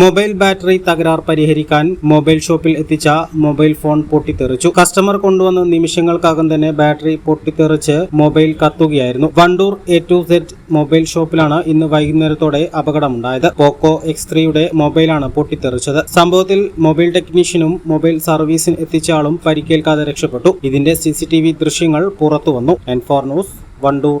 Mobile battery തകരാർ പരിഹരിക്കാൻ mobile ഷോപ്പിൽ എത്തിച്ച മൊബൈൽ ഫോൺ പൊട്ടിത്തെറിച്ചു. കസ്റ്റമർ കൊണ്ടുവന്ന നിമിഷങ്ങൾക്കകം തന്നെ ബാറ്ററി പൊട്ടിത്തെറിച്ച് mobile കത്തുകയായിരുന്നു. Wandoor A to Z mobile ഷോപ്പിലാണ് ഇന്ന് വൈകുന്നേരത്തോടെ അപകടമുണ്ടായത്. പോക്കോ എക്സ് ത്രീയുടെ മൊബൈലാണ് പൊട്ടിത്തെറിച്ചത്. സംഭവത്തിൽ മൊബൈൽ ടെക്നീഷ്യനും മൊബൈൽ സർവീസിന് എത്തിച്ച പരിക്കേൽക്കാതെ രക്ഷപ്പെട്ടു. ഇതിന്റെ സിസിടിവി ദൃശ്യങ്ങൾ പുറത്തുവന്നു. N four news Wandoor.